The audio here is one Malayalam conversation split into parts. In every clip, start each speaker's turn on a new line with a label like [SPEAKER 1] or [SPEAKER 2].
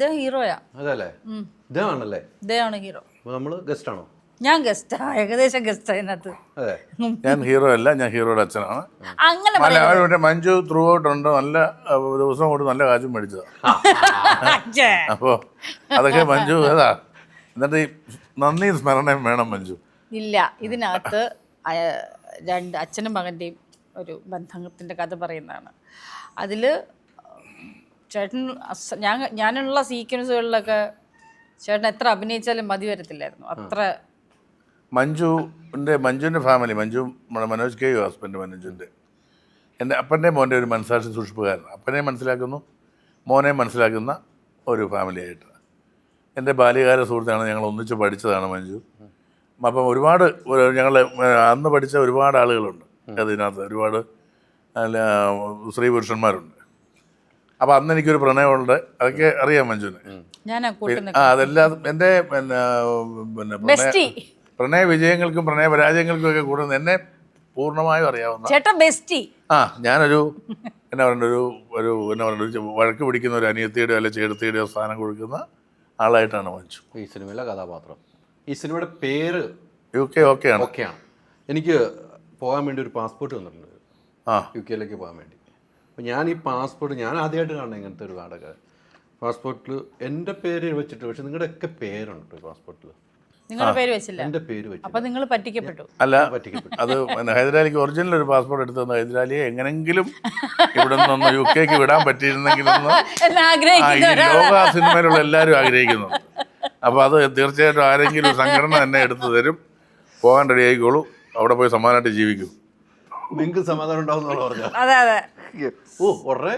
[SPEAKER 1] ഹീറോയാ.
[SPEAKER 2] അതല്ലേ?
[SPEAKER 1] ഇദ്ദേഹമാണ് ഹീറോ.
[SPEAKER 2] നമ്മൾ ഗസ്റ്റ് ആണോ?
[SPEAKER 1] ഞാൻ ഗസ്റ്റാ ഏകദേശം ഗസ്റ്റ്
[SPEAKER 2] അതെ.
[SPEAKER 3] ഞാൻ ഹീറോ അല്ല ഞാൻ ഹീറോയുടെ അച്ഛനാണ്.
[SPEAKER 1] അങ്ങനെ.
[SPEAKER 3] മഞ്ജു ത്രൂ ഔട്ട് ഉണ്ട്. നല്ല ഒരു ദിവസം കൊണ്ട് നല്ല കാശും മേടിച്ചതാണ്. അപ്പോൾ അതൊക്കെ മഞ്ജു ഏതാ? എന്നിട്ട് ഈ നന്ദി സ്മരണയും വേണം മഞ്ജു.
[SPEAKER 1] ഇല്ല ഇതിനകത്ത് രണ്ട് അച്ഛനും മകന്റെയും ഒരു ബന്ധത്തിന്റെ കഥ പറയുന്നതാണ്. അതിൽ ചേട്ടൻ ഞാൻ ഞാനുള്ള സീക്വൻസുകളിലൊക്കെ ചേട്ടൻ എത്ര അഭിനയിച്ചാലും മതി വരത്തില്ലായിരുന്നു. അത്ര
[SPEAKER 3] മഞ്ജുവിന്റെ മഞ്ജുവിന്റെ ഫാമിലി മഞ്ജു നമ്മുടെ മനോജ് കെ യു ഹസ്ബൻഡ് മനോജിന്റെ എന്റെ അപ്പന്റെ മോന്റെ ഒരു മനസ്സാക്ഷി സൂക്ഷിപ്പുകാരൻ അപ്പനെ മനസ്സിലാക്കുന്നു മോനെ മനസ്സിലാക്കുന്ന ഒരു ഫാമിലിയായിട്ട് എന്റെ ബാല്യകാല സുഹൃത്താണ് ഞങ്ങൾ ഒന്നിച്ച് പഠിച്ചതാണ് മഞ്ജു. അപ്പം ഒരുപാട് ഞങ്ങൾ അന്ന് പഠിച്ച ഒരുപാട് ആളുകളുണ്ട്. അതിനകത്ത് ഒരുപാട് സ്ത്രീ പുരുഷന്മാരുണ്ട്. അപ്പോൾ അന്ന് എനിക്കൊരു പ്രണയമുണ്ട്. അതൊക്കെ അറിയാം മഞ്ജുവിന്.
[SPEAKER 1] ഞാൻ ആ
[SPEAKER 3] അതെല്ലാം എന്റെ പിന്നെ പിന്നെ പ്രണയ പ്രണയ വിജയങ്ങൾക്കും പ്രണയ പരാജയങ്ങൾക്കും ഒക്കെ കൂടുതൽ എന്നെ പൂർണമായും അറിയാവുന്ന
[SPEAKER 1] ബെസ്റ്റി.
[SPEAKER 3] ആ ഞാനൊരു എന്നാ പറയണ്ട ഒരു ഒരു എന്നാ പറയണ്ട ഒരു വഴക്ക് പിടിക്കുന്ന ഒരു അനിയത്തിയുടെയോ അല്ലെ ചേർത്തിയുടെയോ സ്ഥാനം കൊടുക്കുന്ന ആളായിട്ടാണ് മഞ്ജു.
[SPEAKER 2] ഈ സിനിമയിലെ കഥാപാത്രം. ഈ സിനിമയുടെ പേര്
[SPEAKER 3] യു കെ ഓക്കെയാണ്.
[SPEAKER 2] ഓക്കെയാണ്. എനിക്ക് പോകാൻ വേണ്ടി ഒരു പാസ്പോർട്ട് തന്നിട്ടുണ്ട്.
[SPEAKER 3] ആ.
[SPEAKER 2] യു കെയിലേക്ക് പോകാൻ വേണ്ടി. അപ്പോൾ ഞാൻ ഈ പാസ്പോർട്ട് ഞാൻ ആദ്യമായിട്ട് കാണുന്നത് ഇങ്ങനത്തെ ഒരു നാടകം. പാസ്പോർട്ടിൽ എന്റെ പേര് വെച്ചിട്ട് പക്ഷെ നിങ്ങളുടെ ഒക്കെ പേരുണ്ട് പാസ്പോർട്ടിൽ
[SPEAKER 1] നിങ്ങളുടെ പേര് വെച്ചില്ല?
[SPEAKER 2] എന്റെ പേര് വെച്ചിട്ട്
[SPEAKER 1] അപ്പൊ നിങ്ങൾ പറ്റിക്കപ്പെട്ടു.
[SPEAKER 3] അല്ല
[SPEAKER 2] പറ്റിക്കപ്പെട്ടു.
[SPEAKER 3] അത് ഹൈദരാലിക്ക് ഒറിജിനൽ ഒരു പാസ്പോർട്ട് എടുത്തു തന്ന. ഹൈദരാലിയെ എങ്ങനെങ്കിലും ഇവിടെ നിന്ന് യു കെക്ക് വിടാൻ ആ ലോക സിനിമയിലുള്ള എല്ലാവരും ആഗ്രഹിക്കുന്നു അപ്പോൾ അത് തീർച്ചയായിട്ടും ആരെങ്കിലും സംഘടന തന്നെ എടുത്തു തരും. പോകാൻ റെഡി ആയിക്കോളൂ. അവിടെ പോയി സമാധാനമായിട്ട് ജീവിക്കും.
[SPEAKER 2] നിങ്ങൾക്ക് സമാധാനം ഉണ്ടാവും അതെ
[SPEAKER 1] അതെ. അതെ
[SPEAKER 2] ഓ ഉടനെ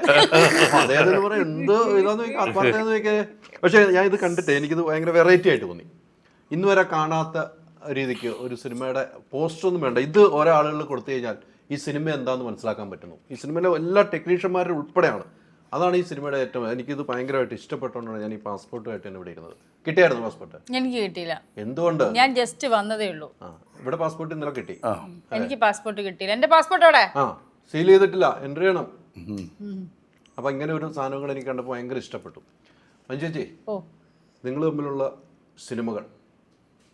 [SPEAKER 2] അദ്ദേഹത്തിന് പറയാം എന്ത് ഇതാന്ന് നോക്കി ആത്മാർത്ഥയെന്ന് നോക്കിയേ പക്ഷേ ഞാൻ ഇത് കണ്ടിട്ട് എനിക്കിത് ഭയങ്കര വെറൈറ്റി ആയിട്ട് തോന്നി. ഇന്ന് വരെ കാണാത്ത രീതിക്ക് ഒരു സിനിമയുടെ പോസ്റ്റർ ഒന്നും വേണ്ട. ഇത് ഒരാളുകൾ കൊടുത്തു കഴിഞ്ഞാൽ ഈ സിനിമ എന്താണെന്ന് മനസ്സിലാക്കാൻ പറ്റുന്നു. ഈ സിനിമയിലെ എല്ലാ ടെക്നീഷ്യന്മാരും ഉൾപ്പെടെയാണ്. അതാണ് ഈ സിനിമയുടെ ഏറ്റവും എനിക്കിത് ഭയങ്കരമായിട്ട് ഇഷ്ടപ്പെട്ടുകൊണ്ടാണ് ഞാൻ ഈ പാസ്പോർട്ടുമായിട്ട് തന്നെ ഇവിടെ ഇരുന്നത്. കിട്ടിയായിരുന്നു പാസ്പോർട്ട്
[SPEAKER 1] എനിക്ക് കിട്ടിയില്ല.
[SPEAKER 2] എന്തുകൊണ്ട്?
[SPEAKER 1] ഞാൻ ജസ്റ്റ് വന്നതേ ഉള്ളൂ.
[SPEAKER 2] ഇവിടെ പാസ്പോർട്ട് ഇന്നലെ കിട്ടി.
[SPEAKER 1] എനിക്ക് പാസ്പോർട്ട് കിട്ടിയില്ല. എന്റെ പാസ്പോർട്ട് അവിടെ
[SPEAKER 2] ആ. സീൽ ചെയ്തിട്ടില്ല. എൻട്രി ചെയ്യണം. അപ്പം ഇങ്ങനെ ഒരു സാധനങ്ങൾ എനിക്ക് കണ്ടപ്പോൾ ഭയങ്കര ഇഷ്ടപ്പെട്ടു. മഞ്ചേച്ചി
[SPEAKER 1] ഓ.
[SPEAKER 2] നിങ്ങൾ തമ്മിലുള്ള സിനിമകൾ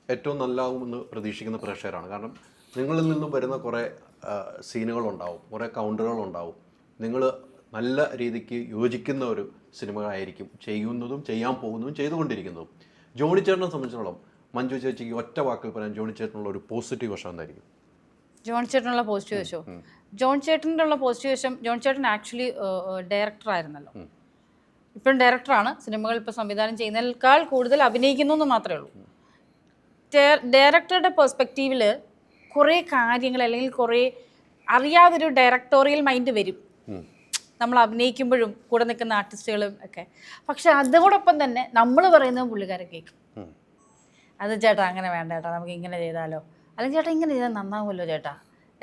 [SPEAKER 2] ഏറ്റവും നല്ലാവുമെന്ന് പ്രതീക്ഷിക്കുന്ന പ്രേക്ഷകരാണ്. കാരണം നിങ്ങളിൽ നിന്നും വരുന്ന കുറേ സീനുകളുണ്ടാവും കുറേ കൗണ്ടറുകളുണ്ടാവും നിങ്ങൾ നല്ല രീതിക്ക് യോജിക്കുന്ന ഒരു സിനിമകളായിരിക്കും ചെയ്യുന്നതും ചെയ്യാൻ പോകുന്നതും ചെയ്തുകൊണ്ടിരിക്കുന്നതും. ജോണി ചേട്ടനെ സംബന്ധിച്ചിടത്തോളം മഞ്ജു ചേച്ചിക്ക് ഒറ്റ വാക്കിൽ പറയാൻ ജോണി ചേട്ടനുള്ള ഒരു പോസിറ്റീവ് വശം എന്തായിരിക്കും?
[SPEAKER 1] ജോണി ചേട്ടനുള്ള പോസിറ്റീവ് വശോ? ജോൺ ചേട്ടന്റെ ഉള്ള പോസ്റ്റ് വശം ജോൺ ചേട്ടൻ ആക്ച്വലി ഡയറക്ടർ ആയിരുന്നല്ലോ. ഇപ്പം ഡയറക്ടറാണ് സിനിമകൾ ഇപ്പോൾ സംവിധാനം ചെയ്യുന്നതിനേക്കാൾ കൂടുതൽ അഭിനയിക്കുന്നു എന്ന് മാത്രമേ ഉള്ളൂ. ഡയറക്ടറുടെ പെർസ്പെക്റ്റീവിൽ കുറേ കാര്യങ്ങൾ അല്ലെങ്കിൽ കുറേ അറിയാതൊരു ഡയറക്ടോറിയൽ മൈൻഡ് വരും. നമ്മൾ അഭിനയിക്കുമ്പോഴും കൂടെ നിൽക്കുന്ന ആർട്ടിസ്റ്റുകളും ഒക്കെ. പക്ഷെ അതോടൊപ്പം തന്നെ നമ്മൾ പറയുന്നത് പുള്ളിക്കാരെ കേൾക്കും അത് ചേട്ടാ അങ്ങനെ വേണ്ട ചേട്ടാ നമുക്ക് ഇങ്ങനെ ചെയ്താലോ? അല്ലെങ്കിൽ ചേട്ടാ ഇങ്ങനെ ചെയ്താൽ നന്നാവുമല്ലോ ചേട്ടാ?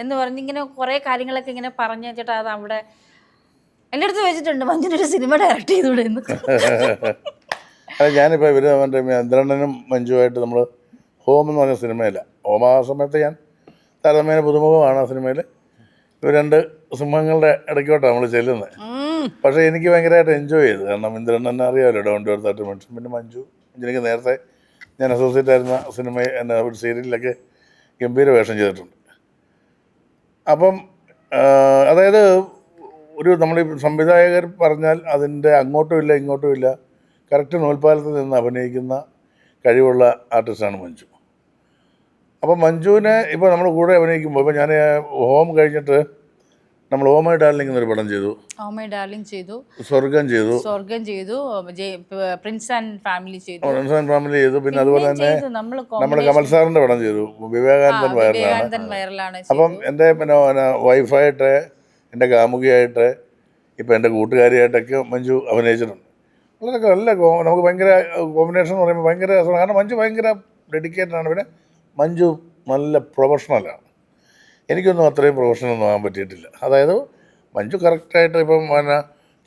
[SPEAKER 1] എന്ന് പറഞ്ഞിങ്ങനെ കുറേ കാര്യങ്ങളൊക്കെ ഇങ്ങനെ പറഞ്ഞു വെച്ചിട്ട് അത് അവിടെ എന്റെ അടുത്ത് വെച്ചിട്ടുണ്ട് മഞ്ജുനൊരു സിനിമ ഡയറക്റ്റ് എന്ന്.
[SPEAKER 3] അത് ഞാനിപ്പോൾ ഇവർ മറ്റേ ഇന്ദ്രണ്ണനും മഞ്ജുവായിട്ട് നമ്മൾ ഹോം എന്ന് പറഞ്ഞ സിനിമയില്ല. ഹോം ആ സമയത്ത് ഞാൻ താരതമ്യേന പുതുമുഖമാണ് ആ സിനിമയിൽ ഇവർ രണ്ട് സിംഹങ്ങളുടെ ഇടയ്ക്കോട്ടാണ് നമ്മൾ ചെല്ലുന്നത് പക്ഷേ എനിക്ക് ഭയങ്കരമായിട്ട് എൻജോയ് ചെയ്തു. കാരണം ഇന്ദ്രണ്ണനെ അറിയാമല്ലോ ഡൗൺ ടു എർത്തായിട്ട് മനുഷ്യൻ. പിന്നെ മഞ്ജു എനിക്ക് നേരത്തെ ഞാൻ അസോസിയേറ്റ് ആയിരുന്ന സിനിമ എന്നെ ഒരു സീരിയലിലൊക്കെ ഗംഭീര വേഷം ചെയ്തിട്ടുണ്ട്. അപ്പം അതായത് ഒരു നമ്മൾ സംവിധായകർ പറഞ്ഞാൽ അതിന്റെ അങ്ങോട്ടും ഇല്ല ഇങ്ങോട്ടും ഇല്ല. കറക്റ്റ് നൂൽപ്പാലത്തിൽ നിന്ന് അഭിനയിക്കുന്ന കഴിവുള്ള ആർട്ടിസ്റ്റാണ് മഞ്ജു. അപ്പം മഞ്ജുവിനെ ഇപ്പോൾ നമ്മൾ കൂടെ അഭിനയിക്കുമ്പോൾ ഇപ്പോൾ ഞാൻ ഹോം കഴിഞ്ഞിട്ട് നമ്മൾ ഹോമൈ ഡാർലിംഗ് എന്നൊരു പടം ചെയ്തു.
[SPEAKER 1] ഓ മൈ ഡാർലിംഗ് ചെയ്തു.
[SPEAKER 3] സ്വർഗം ചെയ്തു.
[SPEAKER 1] സ്വർഗം ചെയ്തു. പ്രിൻസ് ആൻഡ് ഫാമിലി ചെയ്തു.
[SPEAKER 3] പ്രിൻസ് ആൻഡ് ഫാമിലി ചെയ്തു. പിന്നെ അതുപോലെ തന്നെ
[SPEAKER 1] നമ്മൾ
[SPEAKER 3] കമൽ സാറിന്റെ പടം ചെയ്തു. വിവേകാനന്ദൻ വയറിലാണ്
[SPEAKER 1] വൈറലാണ്.
[SPEAKER 3] അപ്പം എന്റെ പിന്നെ പിന്നെ വൈഫായിട്ട് എന്റെ കാമുകിയായിട്ട് ഇപ്പം എന്റെ കൂട്ടുകാരിയായിട്ടൊക്കെ മഞ്ജു അഭിനയിച്ചിട്ടുണ്ട്. വളരെ നല്ല നമുക്ക് ഭയങ്കര കോമ്പിനേഷൻ എന്ന് പറയുമ്പോൾ ഭയങ്കര കാരണം മഞ്ജു ഭയങ്കര ഡെഡിക്കേറ്റഡ് ആണ്. പിന്നെ മഞ്ജു നല്ല പ്രൊഫഷണലാണ് എനിക്കൊന്നും അത്രയും പ്രൊഫഷനൊന്നും ഒന്നും ആകാൻ പറ്റിയിട്ടില്ല. അതായത് മഞ്ജു കറക്റ്റായിട്ട് ഇപ്പം പിന്നെ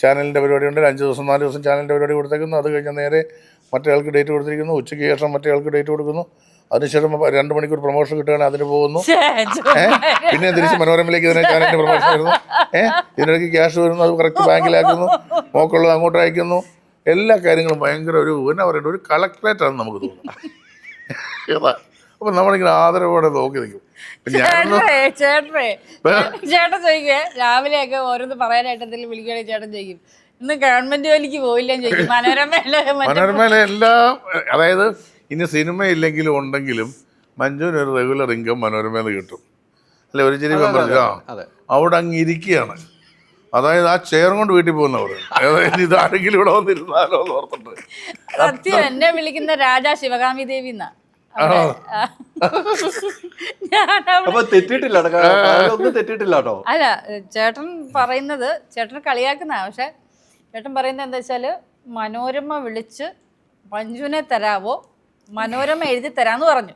[SPEAKER 3] ചാനലിന്റെ പരിപാടി ഉണ്ട് അഞ്ച് ദിവസം നാല് ദിവസം ചാനലിന്റെ പരിപാടി കൊടുത്തേക്കുന്നു. അത് കഴിഞ്ഞാൽ നേരെ മറ്റേയാൾക്ക് ഡേറ്റ് കൊടുത്തിരിക്കുന്നു. ഉച്ചയ്ക്ക് ശേഷം മറ്റേ ആൾക്ക് ഡേറ്റ് കൊടുക്കുന്നു. അതിനുശേഷം രണ്ട് മണിക്കൂർ പ്രൊമോഷൻ കിട്ടുകയാണെങ്കിൽ അതിന് പോകുന്നു. പിന്നെ തിരിച്ച് മനോരമയിലേക്ക് ഇതിനെ ചാനലിന്റെ പ്രൊമോഷൻ വരുന്നു. ഏഹ് ഇതിനിടയ്ക്ക് ക്യാഷ് വരുന്നു. അത് കറക്റ്റ് ബാങ്കിലാക്കുന്നു മോക്കുള്ളത് അങ്ങോട്ട് അയക്കുന്നു. എല്ലാ കാര്യങ്ങളും ഭയങ്കര ഒരു എന്നാ പറയേണ്ട? ഒരു കളക്ടറേറ്റാണ് നമുക്ക് തോന്നുന്നത് അപ്പം നമ്മളിങ്ങനെ ആദരവോടെ നോക്കി നിൽക്കും.
[SPEAKER 1] ചേട്ടനെ ചേട്ടനെ. ചേട്ടൻ ചോദിക്കേ രാവിലെയൊക്കെ ഓരോന്ന് പറയാനായിട്ട് എന്തെങ്കിലും വിളിക്കുകയാണെങ്കിൽ ചേട്ടൻ ചോദിക്കും. ഇന്ന് ഗവൺമെന്റ് ജോലിക്ക് പോയില്ലെന്ന് ചോദിക്കും. മനോരമയിലെ
[SPEAKER 3] എല്ലാ അതായത് ഇനി സിനിമ ഇല്ലെങ്കിലും ഉണ്ടെങ്കിലും മഞ്ജുവിന് ഒരു റെഗുലർ ഇൻകം മനോരമയിൽ നിന്ന് കിട്ടും. അല്ലെ ഒരു ചെറിയ മെമ്പർ ആ അവിടെ അങ്ങ് ഇരിക്കുകയാണ്. അതായത് ആ ചെയർ കൊണ്ട് വീട്ടിൽ പോകുന്നവർ അതായത് ഇതാരെങ്കിലും ഇവിടെ വന്നിരുന്നാലോ എന്ന് ഓർത്തിട്ട്.
[SPEAKER 1] സത്യം എന്നെ വിളിക്കുന്ന രാജാ ശിവകാമി ദേവി എന്നാ.
[SPEAKER 2] അപ്പൊ ഒന്നും കേട്ടോ.
[SPEAKER 1] അല്ല ചേട്ടൻ പറയുന്നത് ചേട്ടൻ കളിയാക്കുന്ന പക്ഷെ ചേട്ടൻ പറയുന്നത് എന്താ വെച്ചാൽ മനോരമ വിളിച്ച് മഞ്ജുവിനെ തരാവോ? മനോരമ എഴുതി തരാന്ന് പറഞ്ഞു.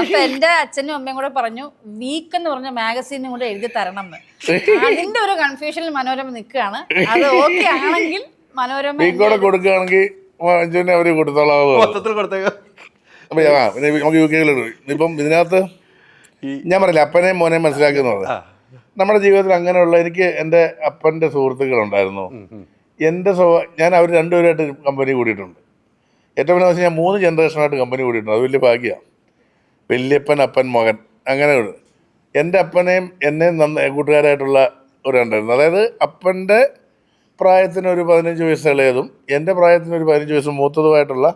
[SPEAKER 1] അപ്പൊ എന്റെ അച്ഛനും അമ്മയും കൂടെ പറഞ്ഞു വീക്ക് എന്ന് പറഞ്ഞ മാഗസീനും കൂടെ എഴുതി തരണം എന്ന്. അതിന്റെ ഒരു കൺഫ്യൂഷനിൽ മനോരമ നിൽക്കുകയാണ്. അത് ഓക്കെ ആണെങ്കിൽ മനോരമ
[SPEAKER 3] കൊടുക്കുകയാണെങ്കിൽ മഞ്ജുവിനെ അവർ കൊടുത്തോളാം
[SPEAKER 2] മൊത്തത്തിൽ കൊടുത്തേക്ക.
[SPEAKER 3] അപ്പൊ ആ പിന്നെ നമുക്ക് യു കെയിലുണ്ട് ഇപ്പം ഇതിനകത്ത് ഞാൻ പറയില്ല അപ്പനെയും മോനെയും മനസ്സിലാക്കുന്നത്. നമ്മുടെ ജീവിതത്തിൽ അങ്ങനെയുള്ള എനിക്ക് എന്റെ അപ്പന്റെ സുഹൃത്തുക്കളുണ്ടായിരുന്നു. എന്റെ സ്വഭാവ ഞാൻ അവർ രണ്ടുപേരായിട്ട് കമ്പനി കൂടിയിട്ടുണ്ട്. ഏറ്റവും വലിയ ഞാൻ മൂന്ന് ജനറേഷനായിട്ട് കമ്പനി കൂടിയിട്ടുണ്ട്. അത് വലിയ ഭാഗ്യമാണ് വല്യപ്പൻ അപ്പൻ മകൻ അങ്ങനെ ഒരു എന്റെ അപ്പനെയും എന്നെയും നന്ന കൂട്ടുകാരായിട്ടുള്ള ഒരുണ്ടായിരുന്നു അതായത് അപ്പന്റെ പ്രായത്തിന് ഒരു പതിനഞ്ച് വയസ്സ് ഇളയതും എന്റെ പ്രായത്തിന് ഒരു പതിനഞ്ച് വയസ്സ് മൂത്തതുമായിട്ടുള്ള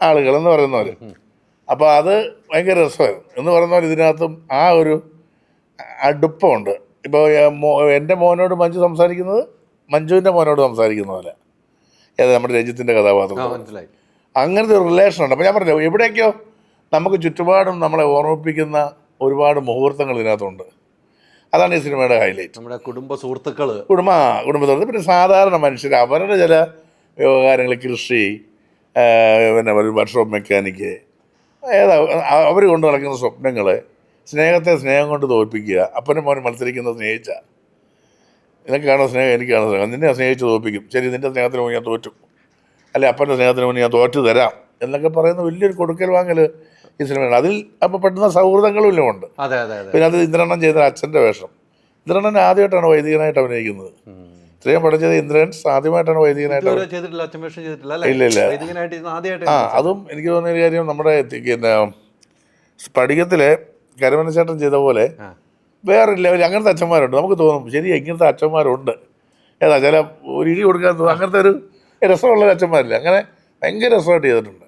[SPEAKER 3] ആളുകൾ എന്ന് പറയുന്നവർ അപ്പോൾ അത് ഭയങ്കര രസമായിരുന്നു. എന്ന് പറയുന്നവർ ഇതിനകത്തും ആ ഒരു അടുപ്പമുണ്ട്. ഇപ്പോൾ എന്റെ മോനോട് മഞ്ജു സംസാരിക്കുന്നത് മഞ്ജുവിന്റെ മോനോട് സംസാരിക്കുന്ന പോലെ. ഏത് നമ്മുടെ
[SPEAKER 2] രഞ്ജിത്തിന്റെ
[SPEAKER 3] കഥാപാത്രം. അങ്ങനത്തെ ഒരു റിലേഷൻ ഉണ്ട്. അപ്പോൾ ഞാൻ പറഞ്ഞു എവിടേക്കോ നമുക്ക് ചുറ്റുപാടും നമ്മളെ ഓർമ്മിപ്പിക്കുന്ന ഒരുപാട് മുഹൂർത്തങ്ങൾ ഇതിനകത്തുണ്ട്. അതാണ് ഈ സിനിമയുടെ ഹൈലൈറ്റ്
[SPEAKER 2] നമ്മുടെ കുടുംബ സുഹൃത്തുക്കൾ
[SPEAKER 3] കുടുംബ കുടുംബത്തോട് പിന്നെ സാധാരണ മനുഷ്യർ അവരുടെ ചില വ്യവഹാരങ്ങൾ കൃഷി പിന്നെ ഒരു വർക്ക്ഷോപ്പ് മെക്കാനിക്ക് ഏതാ അവർ കൊണ്ട് നടക്കുന്ന സ്വപ്നങ്ങൾ സ്നേഹത്തെ സ്നേഹം കൊണ്ട് തോൽപ്പിക്കുക. അപ്പനും മോനും മത്സരിക്കുന്നത് സ്നേഹിച്ച. നിനക്കാണോ സ്നേഹം? എനിക്കാണോ സ്നേഹം? നിന്നെ സ്നേഹിച്ച് തോൽപ്പിക്കും. ശരി നിന്റെ സ്നേഹത്തിന് മുന്നേ ഞാൻ തോറ്റും. അല്ലെ അപ്പന്റെ സ്നേഹത്തിന് മുന്നേ ഞാൻ തോറ്റു തരാം എന്നൊക്കെ പറയുന്ന വലിയൊരു കൊടുക്കൽ വാങ്ങൽ ഈ സിനിമയാണ്. അതിൽ അപ്പോൾ പെട്ടെന്ന് സൗഹൃദങ്ങളും ഉണ്ട്.
[SPEAKER 2] അതെ അതെ അതെ.
[SPEAKER 3] പിന്നെ അത് ഇന്ദ്രണ്ണൻ ചെയ്ത അച്ഛന്റെ വേഷം. ഇന്ദ്രണ്ണൻ ആദ്യമായിട്ടാണ് വൈദികനായിട്ട് അഭിനയിക്കുന്നത്. ഇത്രയും പഠിച്ചത് ഇന്ദ്രൻസ് ഇന്ദ്രൻ ആദ്യമായിട്ടാണ് വൈദികനായിട്ട് ഇല്ല, ഇല്ല. ആ അതും എനിക്ക് തോന്നിയ ഒരു കാര്യം നമ്മുടെ പിന്നെ സ്പടികത്തിലെ കരമനച്ചേട്ടൻ ചെയ്ത പോലെ. വേറെ ലെവൽ അങ്ങനത്തെ അച്ഛന്മാരുണ്ട്. നമുക്ക് തോന്നും ശരി ഇങ്ങനത്തെ അച്ഛന്മാരുണ്ട്. ഏതാ ചില ഒരു ഇടി കൊടുക്കാൻ തോന്നും. അങ്ങനത്തെ ഒരു രസമുള്ള അച്ഛന്മാരില്ല. അങ്ങനെ ഭയങ്കര രസമായിട്ട് ചെയ്തിട്ടുണ്ട്.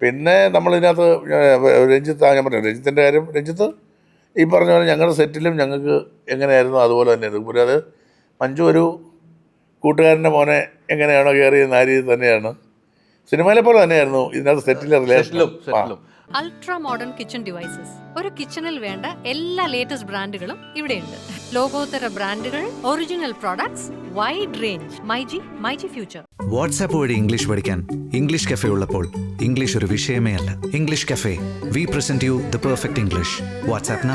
[SPEAKER 3] പിന്നെ നമ്മളിതിനകത്ത് രഞ്ജിത്ത് ഞാൻ പറഞ്ഞു രഞ്ജിത്തിന്റെ കാര്യം. രഞ്ജിത്ത് ഈ പറഞ്ഞ പോലെ ഞങ്ങളുടെ സെറ്റിലും ഞങ്ങൾക്ക് എങ്ങനെയായിരുന്നു? അതുപോലെ തന്നെ. ഇതുപോലെ അത് മഞ്ജു ഒരു കൂട്ടുകാരന്റെ മോനെ എങ്ങനെയാണോ കയറിയെന്ന് ആ രീതി തന്നെയാണ്. സിനിമയിലെ പോലെ തന്നെയായിരുന്നു. ഇതിനകത്ത് സെറ്റിലെ റിലേഷൻ.
[SPEAKER 2] സെറ്റിലും സെറ്റിലും
[SPEAKER 4] അൾട്രാ മോഡേൺ കിച്ചൺ ഡിവൈസസ് ഒരു കിച്ചണിൽ വേണ്ട എല്ലാ ലേറ്റസ്റ്റ് ബ്രാൻഡുകളും ഇവിടെയുണ്ട്. ലോകോത്തര ബ്രാൻഡുകൾ original products wide range myG myG future
[SPEAKER 5] WhatsApp വഴി ഇംഗ്ലീഷ് പഠിക്കാൻ ഇംഗ്ലീഷ് കഫേ ഉള്ളപ്പോൾ ഇംഗ്ലീഷ് ഒരു വിഷയമേ അല്ല. English cafe we present you the perfect English WhatsApp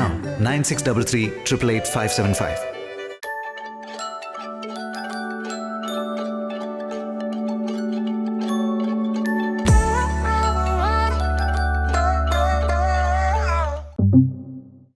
[SPEAKER 5] nine six double three triple eight five seven five